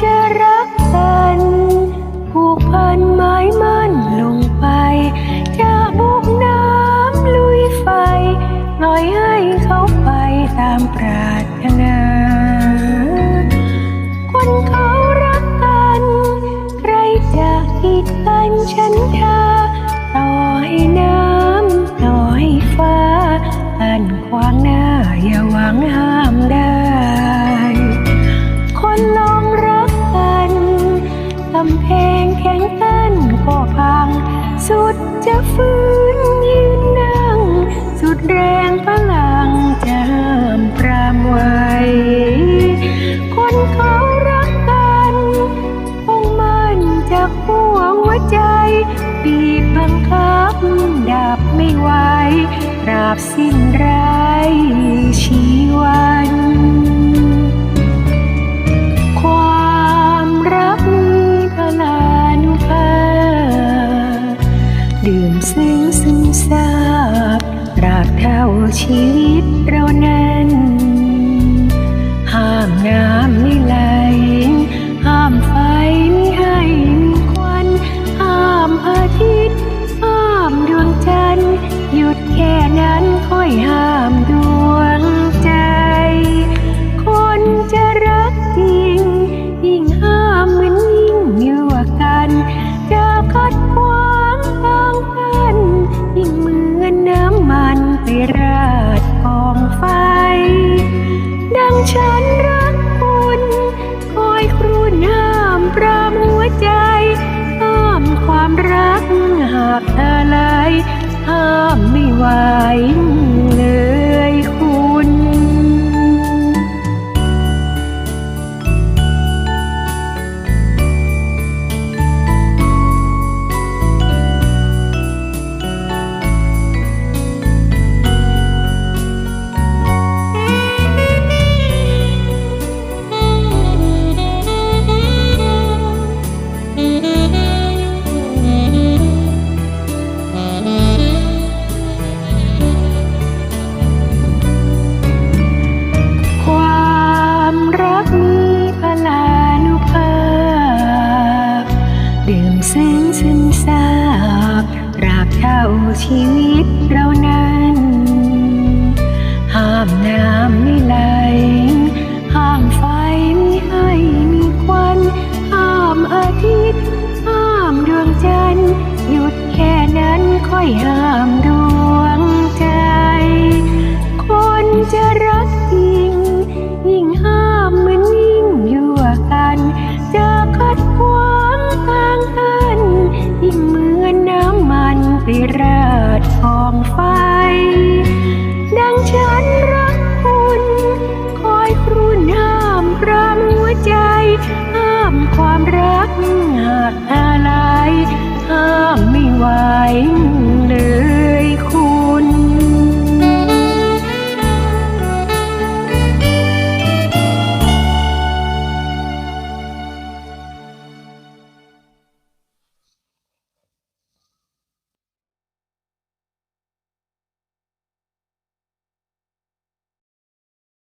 จะรักกันผูกพันไม้มา บสิ้นไรชีวัน ความรักมีพลานุภาพดื่มซึ้งซึมซาบตราบเท่าชีวิตเรานั้น อยห้ามดวงใจ คนจะรักจริง ยิ่งห้ามเหมือนยิ่งยั่วกัน จะคัดขวางทางกัน ยิ่งเหมือนน้ำมันไปราดกองไฟ ดังฉันรักคุณ คอยครูนห้ามปรามหัวใจ ห้ามความรักหากเธอไหลห้ามไม่ไหว ชีวิตเรานั้น ห้ามน้ำไม่ไหล ห้ามไฟไม่ให้มีควัน ห้ามอาทิตย์ ห้ามดวงจันทร์ หยุดแค่นั้นค่อยห้ามดว มันไปราดกองไฟ ดังฉันรักคุณ คอยครูนห้ามปรามหัวใจ ห้ามความรักหากอะไรห้าม